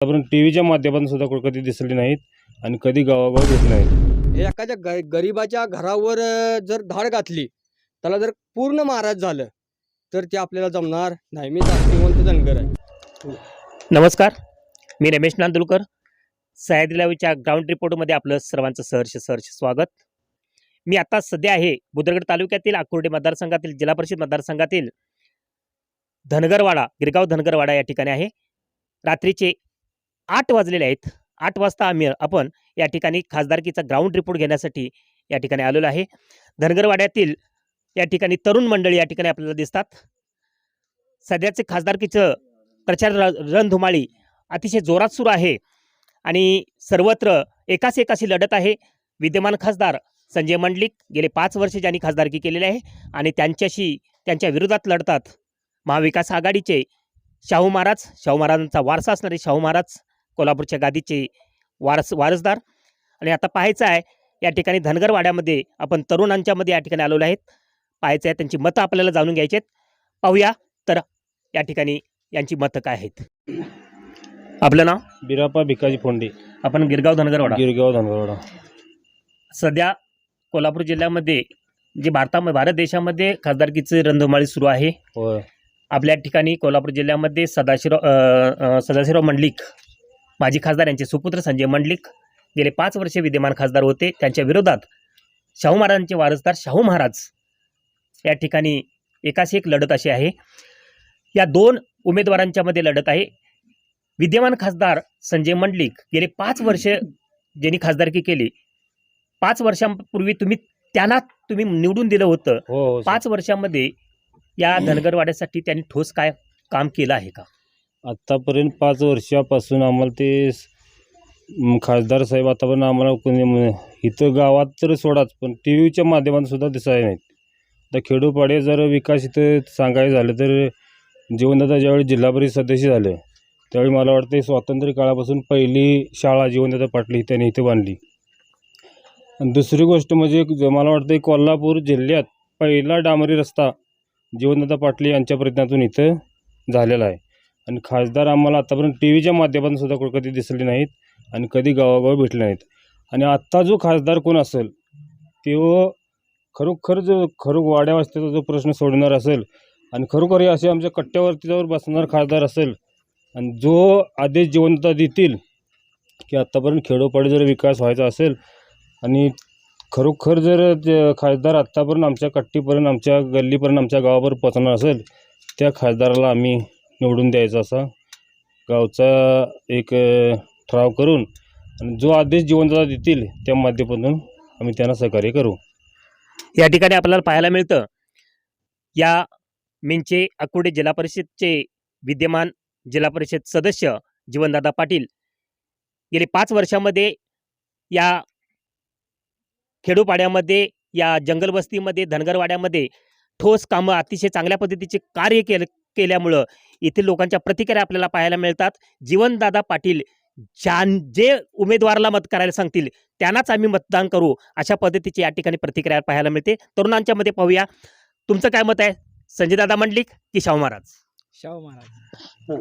आतापर्यंत टी व्हीच्या माध्यमातून सुद्धा कुठं कधी दिसले नाहीत आणि कधी गावागाव भेटले नाहीत. हे एखाद्या ग गरिबाच्या घरावर जर धाड घातली त्याला जर पूर्ण महाराज झालं तर ते आपल्याला जमणार नाही. मी जास्तीवंत धनगर आहे. नमस्कार. मी रमेश नांदुलकर. सह्याद्री लाईव्हच्या ग्राउंड रिपोर्टमध्ये आपलं सर्वांचं सहर्ष सहर्ष स्वागत. मी आता सध्या आहे बुद्रगड तालुक्यातील आकुर्डे मतदारसंघातील जिल्हा परिषद मतदारसंघातील धनगरवाडा गिरगाव धनगरवाडा या ठिकाणी आहे. रात्रीचे आठ वाजलेले आहेत. आठ वाजता आम्ही आपण या ठिकाणी खासदारकीचा ग्राउंड रिपोर्ट घेण्यासाठी या ठिकाणी आलेलो आहे. धनगरवाड्यातील या ठिकाणी तरुण मंडळी या ठिकाणी आपल्याला दिसतात. सध्याचे खासदारकीचं प्रचार र- रणधुमाळी अतिशय जोरात सुरू आहे आणि सर्वत्र एकाच एकाशी लढत आहे. विद्यमान खासदार संजय मंडलिक गेले पाच वर्ष ज्यांनी खासदारकी केलेली आहे आणि त्यांच्याशी त्यांच्या विरोधात लढतात. महाविकास आघाडीचे शाहू महाराज शाहू महाराजांचा वारसा असणारे शाहू महाराज कोल्हापूरच्या गादीचे वारस वारसदार. आणि आता पाहायचं आहे या ठिकाणी धनगरवाड्यामध्ये आपण तरुणांच्यामध्ये या ठिकाणी आलेलो आहेत. पाहायचं आहे त्यांची मतं आपल्याला जाणून घ्यायची आहेत. पाहूया तर या ठिकाणी यांची मतं काय आहेत? आपलं नाव? बिरापा भिकाजी फोंडे. आपण गिरगाव धनगरवाडा. गिरगाव धनगरवाडा. सध्या कोल्हापूर जिल्ह्यामध्ये जे भारतामध्ये भारत देशामध्ये खासदारकीचे रणधुमाळी सुरू आहे. होय. आपल्या ठिकाणी कोल्हापूर जिल्ह्यामध्ये सदाशिवराव अ, अ, सदाशिवराव मंडलिक माजी खासदार यांचे सुपुत्र संजय मंडलिक गेले पाच वर्षे विद्यमान खासदार होते. त्यांच्या विरोधात शाहू महाराजांचे वारसदार शाहू महाराज या ठिकाणी एकाशी एक लढत अशी आहे. या दोन उमेदवारांच्या मध्ये लढत आहे. विद्यमान खासदार संजय मंडलिक गेले पाच वर्ष ज्यांनी खासदारकी केली. पाच वर्षांपूर्वी तुम्ही त्यांना तुम्ही निवडून दिलं होतं. हो हो पाच वर्षामध्ये या धनगरवाड्यासाठी त्यांनी ठोस काय काम केलं आहे का? आत्तापर्यंत पाच वर्षापासून आम्हाला ते स- खासदार साहेब आतापर्यंत आम्हाला कोणी इथं गावात तर सोडाच पण टी व्हीच्या माध्यमातून सुद्धा दिसाय नाहीत. आता खेडोपाडे जर विकास इथं सांगायचं झालं तर जीवनदादा ज्यावेळी जिल्हा परिषद सदस्य झाले त्यावेळी मला वाटतं स्वातंत्र्य काळापासून पहिली शाळा जीवनदादा पाटली त्यांनी इथे बांधली. आणि दुसरी गोष्ट म्हणजे ज- मला वाटतं कोल्हापूर जिल्ह्यात पहिला डांबरी रस्ता जीवनदादा पाटली यांच्या प्रयत्नातून इथं झालेला आहे. आणि खासदार आम्हाला आतापर्यंत टी व्हीच्या माध्यमातून सुद्धा कुठं कधी दिसले नाहीत आणि कधी गावागाव भेटले नाहीत. आणि आत्ता जो खासदार कोण असेल तो खरोखर जो खरो वाड्या वस्त्याचा जो प्रश्न सोडणार असेल आणि खरोखर हे असे आमच्या कट्ट्यावरती जाऊन बसणार खासदार असेल आणि जो आदेश जिवंतता देतील की आत्तापर्यंत खेडोपाडी जर विकास व्हायचा असेल आणि खरोखर जर खासदार आत्तापर्यंत आमच्या कट्टीपर्यंत आमच्या गल्लीपर्यंत आमच्या गावापर्यंत पोचणार असेल त्या खासदाराला आम्ही निवडून द्यायचा असा. गावचा एक ठराव करून आणि जो आदेश जिवंतता देतील त्या माध्यमातून आम्ही त्यांना सहकार्य करू. या ठिकाणी आपल्याला पाहायला मिळतं या मिंचे अकोडे जिल्हा परिषदचे विद्यमान जिल्हा परिषद सदस्य जीवनदादा पाटील गेले पाच वर्षामध्ये या खेडोपाड्यामध्ये या जंगलवस्तीमध्ये धनगरवाड्यामध्ये ठोस कामं अतिशय चांगल्या पद्धतीचे कार्य केलं केल्यामुळं येथील लोकांच्या प्रतिक्रिया आपल्याला पाहायला मिळतात. जीवनदादा पाटील ज्यां जे उमेदवाराला मत करायला सांगतील त्यांनाच आम्ही मतदान करू अशा पद्धतीची या ठिकाणी प्रतिक्रिया पाहायला मिळते. तरुणांच्या मध्ये पाहूया. तुमचं काय मत आहे? संजय दादा मंडलिक की शाहू महाराज? शाहू महाराज.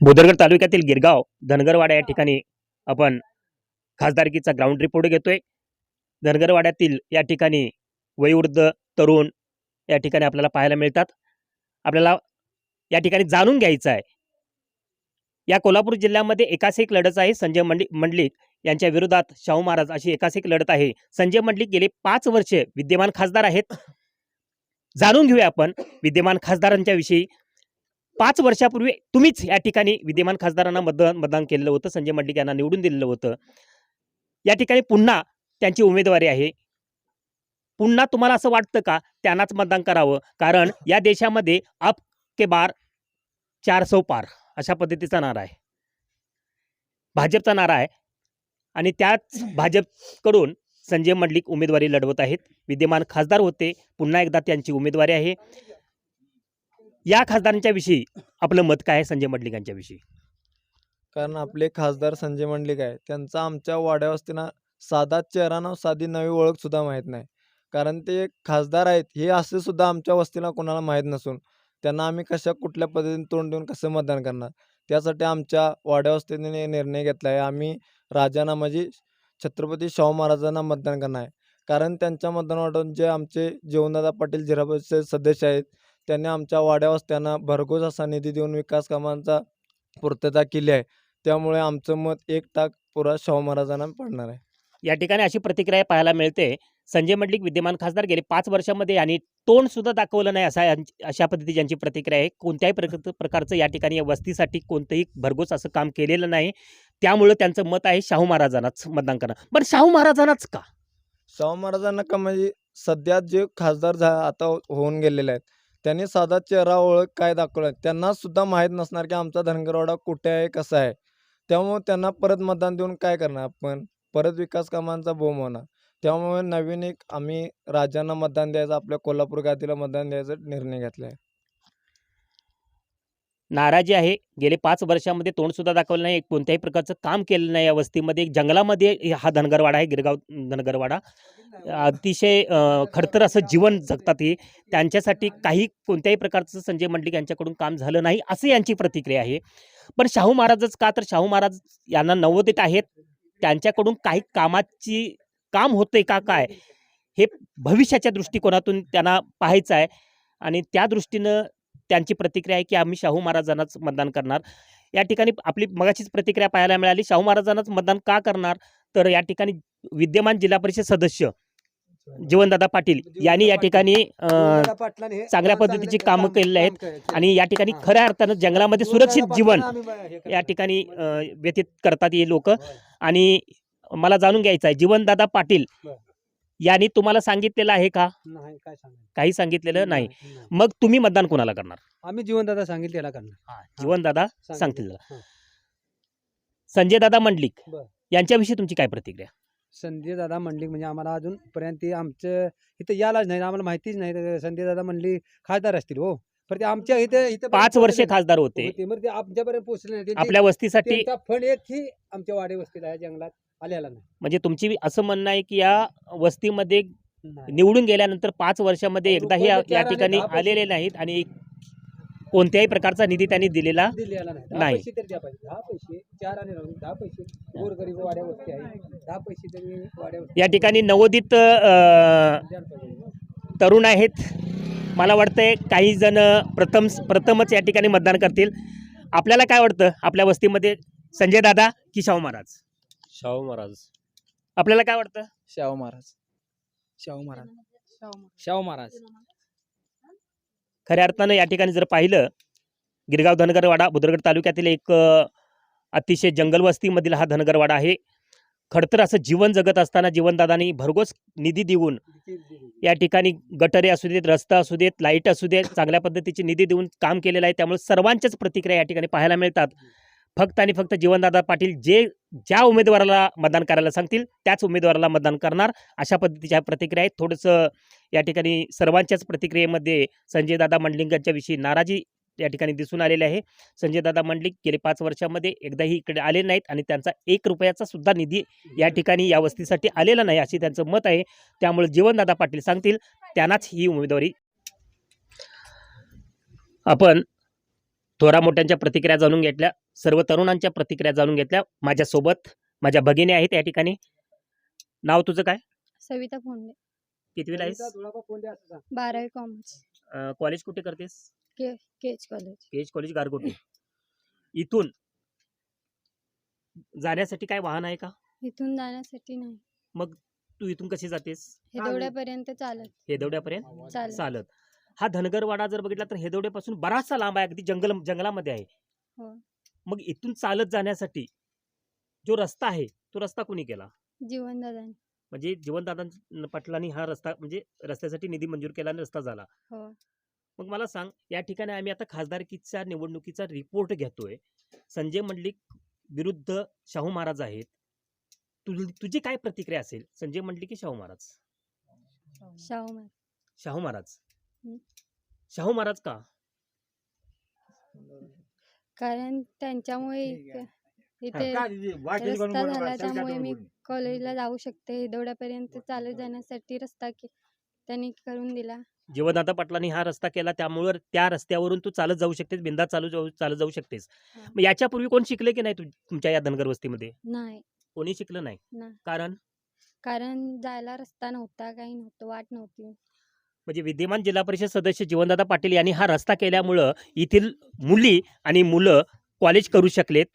बुदरगड तालुक्यातील गिरगाव धनगरवाडा या ठिकाणी आपण खासदारकीचा ग्राउंड रिपोर्ट घेतोय. धनगरवाड्यातील या ठिकाणी वयोवृद्ध तरुण या ठिकाणी आपल्याला पाहायला मिळतात. आपल्याला या ठिकाणी जाणून घ्यायचं आहे. या कोल्हापूर जिल्ह्यामध्ये एकास एक लढत आहे. संजय मंडलिक मंडलिक यांच्या विरोधात शाहू महाराज अशी एकास एक लढत आहे. संजय मंडलिक गेले पाच वर्ष विद्यमान खासदार आहेत. जाणून घेऊया आपण विद्यमान खासदारांच्या विषयी. पाच वर्षापूर्वी तुम्हीच या ठिकाणी विद्यमान खासदारांना मतदान मतदान केलेलं होतं. संजय मंडलिक यांना निवडून दिलेलं होतं. या ठिकाणी पुन्हा त्यांची उमेदवारी आहे. पुन्हा तुम्हाला असं वाटतं का? त्यांनाच मतदान करावं. कारण या देशामध्ये अप के बार चार सौ पार अशा पद्धतीचा नारा आहे. भाजपचा नारा आहे आणि त्याच भाजपकडून संजय मंडलिक उमेदवारी लढवत आहेत. विद्यमान खासदार होते पुन्हा एकदा त्यांची उमेदवारी आहे. या खासदारांच्या विषयी आपलं मत काय आहे संजय मंडलिकांच्या विषयी? कारण आपले खासदार संजय मंडलिक आहे. त्यांचा आमच्या वाड्यावस्तीना साधा चेहरा नाव साधी नवी ओळख सुद्धा माहीत नाही. कारण ते खासदार आहेत हे असे सुद्धा आमच्या वस्तीला कोणाला माहीत नसून. त्यांना आम्ही कशा कुठल्या पद्धतीने तोंड देऊन कसं मतदान करणार? त्यासाठी आमच्या वाड्यावस्थेने निर्णय घेतला आहे. आम्ही राजांना म्हणजे छत्रपती शाहू महाराजांना मतदान करणार आहे. कारण त्यांच्या मतदानावरून जे आमचे जीवनदादा पाटील जिल्हा सदस्य आहेत त्यांनी आमच्या वाड्यावस्त्यांना भरघोस असा निधी देऊन विकास कामांचा पूर्तता केली आहे. त्यामुळे आमचं मत एक टाक पुरा शाहू महाराजांना पडणार आहे. या ठिकाणी अशी प्रतिक्रिया पाहायला मिळते. संजय मंडलिक विद्यमान खासदार गेले पाच वर्षामध्ये यांनी तोंड सुद्धा दाखवलं नाही असा अशा पद्धती ज्यांची प्रतिक्रिया आहे. कोणत्याही प्रक- प्रकारचं या ठिकाणी या वस्तीसाठी कोणतंही भरघोस असं काम केलेलं नाही. त्यामुळं त्यांचं मत आहे शाहू महाराजांनाच मतदान करणं. पण शाहू महाराजांनाच का? शाहू महाराजांना का म्हणजे सध्या जे खासदार झा आता होऊन गेलेले आहेत त्यांनी साधा चेहरा ओळख काय दाखवला त्यांना सुद्धा माहीत नसणार की आमचा धनगरवाडा कुठे आहे कसा आहे. त्यामुळे त्यांना परत मतदान देऊन काय करणार आपण? परत विकास कामांचा बोम होणार. त्यामुळे नवीन एक आम्ही राजांना मतदान द्यायचं आपल्या कोल्हापूर गादीला मतदान द्यायचा निर्णय घेतला आहे. नाराजी आहे. गेले पाच वर्षामध्ये तोंडसुद्धा दाखवलं नाही. कोणत्याही प्रकारचं काम केलं नाही या वस्तीमध्ये. एक जंगलामध्ये हा धनगरवाडा आहे गिरगाव धनगरवाडा. अतिशय खडतर असं जीवन जगतात हे. त्यांच्यासाठी काही कोणत्याही प्रकारचं संजय मंडलिक यांच्याकडून काम झालं नाही असं यांची प्रतिक्रिया आहे. पण शाहू महाराजच का? तर शाहू महाराज यांना नवोदित आहेत. त्यांच्याकडून काही कामाची काम होतंय का काय? हे भविष्याच्या दृष्टिकोनातून त्यांना पाहायचं आहे. आणि त्या दृष्टीनं त्यांची प्रतिक्रिया आहे की आम्ही शाहू महाराजांनाच मतदान करणार. या ठिकाणी आपली मगाचीच प्रतिक्रिया पाहायला मिळाली शाहू महाराजांनाच मतदान का करणार? तर या ठिकाणी विद्यमान जिल्हा परिषद सदस्य जीवनदादा पाटील यांनी या ठिकाणी चांगल्या पद्धतीची कामं केलेली आहेत. आणि या ठिकाणी खऱ्या अर्थानं जंगलामध्ये सुरक्षित जीवन या ठिकाणी व्यतीत करतात हे लोक. आणि मला जाणून घ्यायचं आहे. जीवनदादा पाटील. यांनी तुम्हाला सांगितलेलं आहे का? नाही काय सांगायचं? काही सांगितलेलं नाही मग तुम्ही मतदान कोणाला करणार? आम्ही जीवनदादा सांगितलं त्याला करणार जीवनदादा सांगितलं. हां. संजय दादा मंडलिक बरं. यांच्याविषयी तुमची काय प्रतिक्रिया? संजय दादा मंडलिक म्हणजे आम्हाला अजूनपर्यंत ते आमचं इथं यालाच नाही आम्हाला माहितीच नाही संजय दादा मंडलिक खासदार असतील हो. पण ते आमच्या इथं इथं पाच वर्षे खासदार होते. होते. मग ते आमच्यापर्यंत पोहोचले नाही. आपल्या वस्तीसाठी त्यांचा फंड एकही आमच्या वाडे वस्तीला आहे जंगलात. आलेला नाही. म्हणजे तुमची असं म्हणणं आहे की या वस्तीमध्ये नाही. निवडून गेल्यानंतर पाच वर्षामध्ये अहो, एकदाही या रुपये या चार आणि ठिकाणी दहा पैसे. आलेले नाहीत आणि कोणत्याही प्रकारचा निधी त्यांनी दिलेला दिलेला नाही. दहा नाही. पैसे तरी द्या पाहिजे. दहा पैसे चार आणि राहून दहा पैसे. गोरगरीब वाड्या वस्ती आहे. दहा पैसे तरी वाड्या वस्ती. या ठिकाणी नवोदित अं, द्यायला पाहिजे. तरुण आहेत. मला वाटतंय काही जण प्रथम प्रथमच या ठिकाणी मतदान करतील. आपल्याला काय वाटतं? आपल्या वस्तीमध्ये संजय दादा की शाहू महाराज. शाहू महाराज. आपल्याला काय वाटतं? शाहू महाराज. शाहू महाराज. शाहू महाराज. खऱ्या अर्थानं या ठिकाणी जर पाहिलं गिरगाव धनगरवाडा बुद्रगड तालुक्यातील एक अतिशय जंगल वस्तीमधील हा धनगरवाडा आहे. खडतर असं जीवन जगत असताना जीवनदादांनी भरघोस निधी देऊन या ठिकाणी गटरे असू देत रस्ता असू देत लाइट असू देत चांगल्या पद्धतीची निधी देऊन काम केलेलं आहे. त्यामुळे सर्वांच्याच प्रतिक्रिया या ठिकाणी पाहायला मिळतात. फक्त आणि फक्त जीवनदादा पाटील जे ज्या उमेदवाराला मतदान करायला सांगतील त्याच उमेदवाराला मतदान करणार. अशा पद्धतीच्या प्रतिक्रिया आहेत. थोडंसं या ठिकाणी सर्वांच्याच प्रतिक्रियेमध्ये संजयदादा मंडलिंगांच्याविषयी नाराजी या ठिकाणी दिसून आलेले आहे. संजयदादा मंडलिक गेले पाच वर्षामध्ये एकदाही इकडे आले नाहीत आणि त्यांचा एक रुपयाचा सुद्धा निधी या ठिकाणी या वस्तीसाठी आलेला नाही अशी त्यांचं मत आहे. त्यामुळे जीवनदादा पाटील सांगतील त्यांनाच ही उमेदवारी आपण थोरा मोठ्यांच्या प्रतिक्रिया जाणून घेतल्या सर्व तरुणांच्या प्रतिक्रिया जाणून घेतल्या. माझ्यासोबत माझ्या भगिनी आहेत या ठिकाणी. नाव तुझं काय? सविता फोंडे कितवीला आहेस असं सांग. बारावी कॉमर्स. अं, कॉलेज कुठे करतेस? केज कॉलेज. केज कॉलेज गारगोटी. इथून जाण्यासाठी काय वाहन आहे का? इथून जाण्यासाठी नाही. तू इथून कशी जातेस? हे तेवढ्यापर्यंत चालत. हेदवड्यापर्यंत चालत. चालत. हा धनगरवाडा जर बघितला तर हेदवड्यापासून बराचसा लांब आहे अगदी जंगल जंगलामध्ये आहे. हो. मग इथून चालत जाण्यासाठी जो रस्ता आहे तो रस्ता कोणी केला? जीवनदादांनी. म्हणजे जीवनदादा पाटलांनी हा रस्ता म्हणजे रस्त्यासाठी निधी मंजूर केला आणि रस्ता झाला. हो. मग मला सांग या ठिकाणी आम्ही आता खासदारकीच्या निवडणुकीचा रिपोर्ट घेतोय. संजय मंडलिक विरुद्ध शाहू महाराज आहेत. तुझ तुझी काय प्रतिक्रिया असेल? संजय मंडलिक की शाहू महाराज? शाहू महाराज. शाहू महाराज. शाहू महाराज का? कारण त्यांच्यामुळे इथे रस्ता झाला त्यामुळे मी कॉलेजला जाऊ शकते. दौड्यापर्यंत चालत जाण्यासाठी रस्ता के- त्यांनी करून दिला. जीवदादा पाटलांनी हा रस्ता केला. त्यामुळे त्या रस्त्यावरून तू चालत जाऊ शकतेस. बिंदा चालू जाऊ चालत जाऊ शकतेस. हा. मग याच्यापूर्वी कोण शिकले की नाही तु- तुमच्या या धनगर वस्तीमध्ये? नाही. कोणी शिकलं नाही? नाही. कारण? कारण जायला रस्ता नव्हता काही नव्हतं वाट नव्हती. म्हणजे विद्यमान जिल्हा परिषद सदस्य जीवनदादा पाटील यांनी हा रस्ता केल्यामुळं येथील मुली आणि मुलं कॉलेज करू शकलेत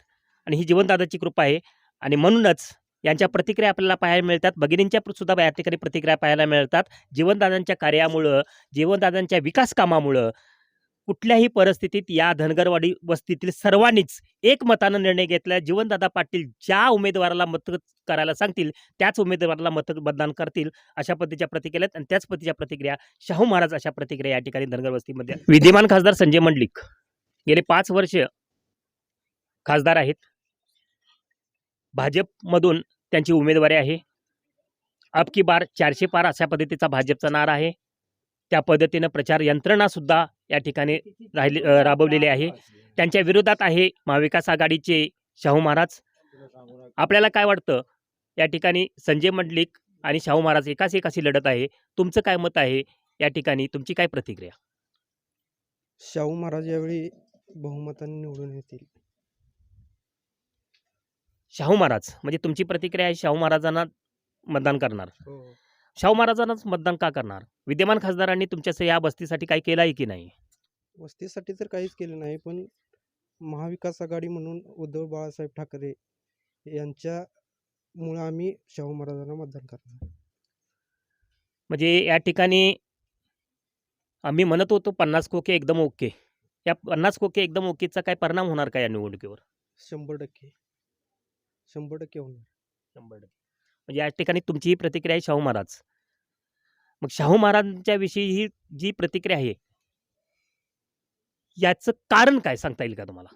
आणि ही जीवनदादाची कृपा आहे. आणि म्हणूनच यांच्या प्रतिक्रिया आपल्याला पाहायला मिळतात. भगिनींच्या सुद्धा या ठिकाणी प्रतिक्रिया पाहायला मिळतात. जीवनदादांच्या कार्यामुळं जीवनदादांच्या विकास कामामुळं कुठल्याही परिस्थितीत या धनगरवाडी वस्तीतील सर्वांनीच एकमतानं निर्णय घेतला जीवनदादा पाटील ज्या उमेदवाराला मत करायला सांगतील त्याच उमेदवाराला मत मतदान करतील अशा पद्धतीच्या प्रतिक्रिया आहेत. आणि त्याच पद्धतीच्या प्रतिक्रिया शाहू महाराज अशा प्रतिक्रिया या ठिकाणी धनगर वस्तीमध्ये विद्यमान खासदार संजय मंडलिक गेले पाच वर्ष खासदार आहेत. भाजपमधून त्यांची उमेदवारी आहे. अब की बार चारशे पार अशा पद्धतीचा भाजपचा नारा आहे. त्या पद्धतीनं प्रचार यंत्रणा सुद्धा या ठिकाणी राहिली राबवलेली आहे. त्यांच्या विरोधात आहे महाविकास आघाडीचे शाहू महाराज. आपल्याला काय वाटतं? या ठिकाणी संजय मंडलिक आणि शाहू महाराज एकाच एक अशी लढत आहे. तुमचं काय मत आहे? या ठिकाणी तुमची काय प्रतिक्रिया? शाहू महाराज यावेळी बहुमताने निवडून येतील. शाहू महाराज म्हणजे तुमची प्रतिक्रिया आहे शाहू महाराजांना मतदान करणार. शाहू महाराजांनाच मतदान का करणार? विद्यमान खासदारांनी तुमच्या या बस्तीसाठी काही केलं आहे की नाही? वस्तीसाठी तर काहीच केलं नाही पण महाविकास आघाडी म्हणून उद्धव बाळासाहेब ठाकरे यांच्यामुळं आम्ही शाहू महाराजांना मतदान करणार. म्हणजे या ठिकाणी आम्ही म्हणत होतो पन्नास कोके एकदम ओके. या पन्नास कोके एकदम ओकेचा काय परिणाम होणार का या निवडणुकीवर? शंभर टक्के. शंभर टक्के होणार. शंभर टक्के. म्हणजे या ठिकाणी तुमची ही प्रतिक्रिया आहे शाहू महाराज. मग शाहू महाराजांच्या विषयी ही जी प्रतिक्रिया आहे याचं कारण काय सांगता येईल का तुम्हाला?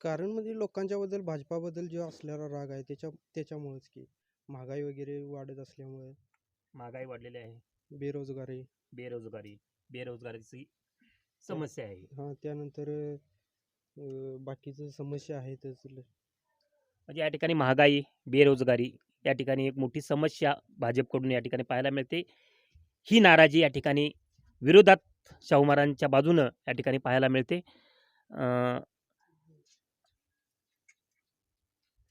कारण म्हणजे लोकांच्याबद्दल भाजपाबद्दल जो असलेला राग आहे त्याच्या त्याच्यामुळेच की महागाई वगैरे वाढत असल्यामुळे महागाई वाढलेली आहे. बेरोजगारी. बेरोजगारी बेरोजगारीची समस्या आहे. हां त्यानंतर अं, बाकीचं समस्या आहेतच म्हणजे या ठिकाणी महागाई बेरोजगारी या ठिकाणी एक मोठी समस्या भाजपकडून या ठिकाणी पाहायला मिळते. ही नाराजी या ठिकाणी विरोधात शाहू महाराजांच्या बाजूनं या ठिकाणी पाहायला मिळते. अं,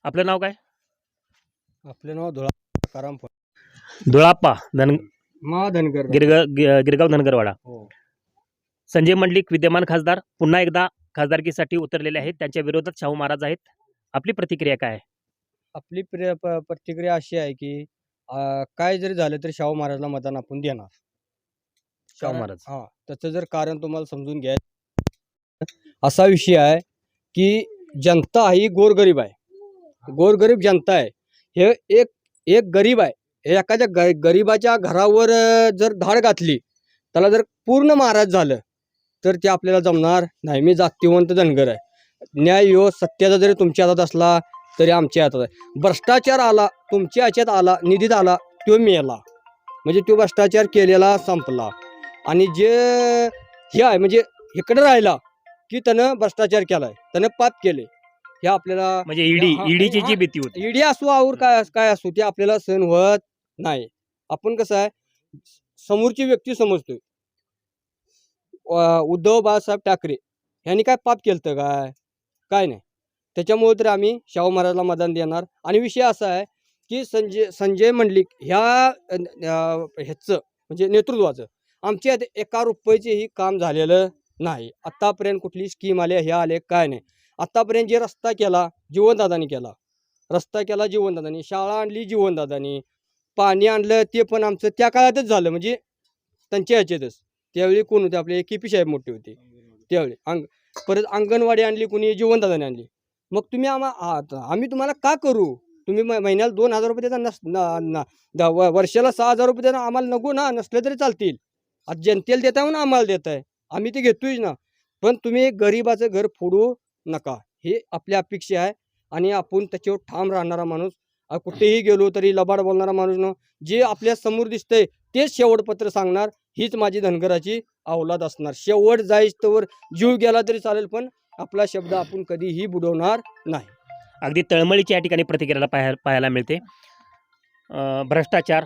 आपलं नाव काय? आपलं नाव धुळा धुळाप्पा धन धनगर गिरग gi- गिरगाव धनगरवाडा. हो. संजय मंडलिक विद्यमान खासदार पुन्हा एकदा खासदारकीसाठी उतरलेले आहेत. त्यांच्या विरोधात शाहू महाराज आहेत. आपली प्रतिक्रिया काय आहे? आपली प्र प- प्रतिक्रिया अशी आहे की अं, काय जरी झालं तरी शाहू महाराजला मतदान आपण देणार. शाहू कारण- महाराज. हा त्याचं जर कारण तुम्हाला समजून घ्या असा विषय आहे की जनता ही गोरगरीब आहे. गोरगरीब जनता आहे. हे एक एक गरीब आहे. हे एखाद्या ग गरीबाच्या घरावर अं, जर धाड घातली त्याला जर पूर्ण महाराज झालं तर ते आपल्याला जमणार नाही. मी जातीवंत धनगर आहे. न्याय यो सत्याचा जरी तुमच्या हातात असला तरी आमच्या हातात आहे. भ्रष्टाचार आला तुमच्या ह्याच्यात आला निधीत आला तो मेला. म्हणजे तो भ्रष्टाचार केलेला संपला. आणि जे हे आहे म्हणजे इकडे राहिला की त्यानं भ्रष्टाचार केलाय त्यानं पाप केले. हे आपल्याला म्हणजे ईडी ईडीची. जी भीती होती. ईडी असो आवर काय काय असो ते आपल्याला सहन होत नाही. आपण कसं आहे समोरची व्यक्ती समजतोय. उद्धव बाळासाहेब ठाकरे यांनी काय पाप केलं काय? काय नाही. त्याच्यामुळे तर आम्ही शाहू महाराजला मतदान देणार. आणि विषय असा आहे की संजय संजय मंडलिक ह्या ह्याचं म्हणजे नेतृत्वाचं आमच्या एका रुपयाचेही काम झालेलं नाही. आत्तापर्यंत कुठली स्कीम आली ह्या आले काय नाही. आत्तापर्यंत जे रस्ता केला जीवनदादानी केला. रस्ता केला जीवनदादानी. शाळा आणली जीवनदादानी. पाणी आणलं ते पण आमचं त्या काळातच झालं. म्हणजे त्यांच्या ह्याच्यातच. त्यावेळी कोण होते आपले? के पी साहेब मोठे होते. त्यावेळी. अंग परत अंगणवाडी आणली कोणी जीवनदादाने आणली. मग तुम्ही आम्हा आम्ही तुम्हाला का करू? तुम्ही म- महिन्याला दोन हजार रुपये देता नस न- व- वर्षाला सहा हजार रुपये देता आम्हाला नको ना नसले तरी चालतील. आज जनतेला देताय म्हणून आम्हाला देताय. आम्ही ते घेतोय ना. पण तुम्ही गरिबाचं घर फोडू नका. हे आपली अपेक्षा आहे आणि आपण त्याच्यावर ठाम राहणारा माणूस कुठेही गेलो तरी लबाड बोलणारा माणूस न जे आपल्यासमोर दिसतंय तेच शेवटपत्र सांगणार. हीच माझी धनगराची अवलाद असणार. शेवट जाईस तर जीव गेला तरी चालेल पण आपला शब्द आपण कधीही बुडवणार नाही. अगदी तळमळीच्या या ठिकाणी प्रतिक्रियाला पाहायला पाहायला मिळते. भ्रष्टाचार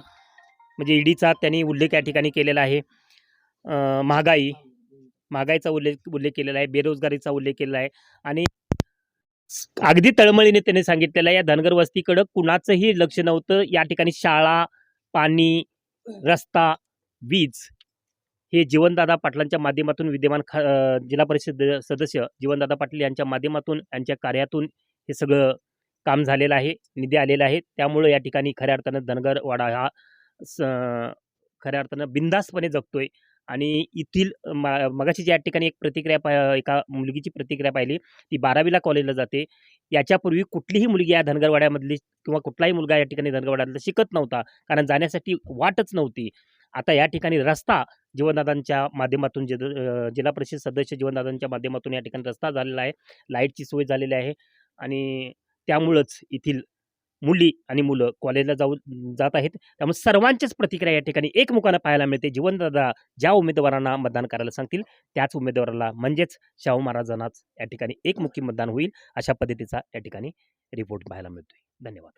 म्हणजे ईडीचा त्यांनी उल्लेख या ठिकाणी केलेला आहे. महागाई महागाईचा उल्लेख उल्लेख केलेला आहे बेरोजगारीचा उल्लेख केलेला आहे. आणि अगदी तळमळीने त्यांनी सांगितलेलं आहे या धनगर वस्तीकडं कुणाचंही लक्ष नव्हतं. या ठिकाणी शाळा पाणी रस्ता वीज हे जीवनदादा पाटलांच्या माध्यमातून विद्यमान खा जिल्हा परिषद सदस्य जीवनदादा पाटील यांच्या माध्यमातून यांच्या कार्यातून हे सगळं काम झालेलं आहे निधी आलेला आहे. त्यामुळं या ठिकाणी खऱ्या अर्थानं धनगरवाडा हा स खऱ्या अर्थानं बिंदासपणे जगतोय. आणि येथील मा मगाशी ज्या ठिकाणी एक प्रतिक्रिया पा एका मुलगीची प्रतिक्रिया पाहिली ती बारावीला कॉलेजला जाते. याच्यापूर्वी कुठलीही मुलगी या धनगरवाड्यामधली किंवा कुठलाही मुलगा या ठिकाणी धनगरवाड्यातला शिकत नव्हता कारण जाण्यासाठी वाटच नव्हती. आता या ठिकाणी रस्ता जीवनदादांच्या माध्यमातून जे जिल्हा परिषद सदस्य जीवनदादांच्या माध्यमातून या ठिकाणी रस्ता झालेला आहे. लाईटची सोय झालेली आहे आणि त्यामुळंच येथील मुली आणि मुलं कॉलेजला जाऊ जात आहेत. त्यामुळे सर्वांचीच प्रतिक्रिया या ठिकाणी एकमुखानं पाहायला मिळते. जीवनदादा ज्या उमेदवारांना मतदान करायला सांगतील त्याच उमेदवाराला म्हणजेच शाहू महाराजांनाच या ठिकाणी एकमुखी मतदान होईल अशा पद्धतीचा या ठिकाणी रिपोर्ट पाहायला मिळतोय. धन्यवाद.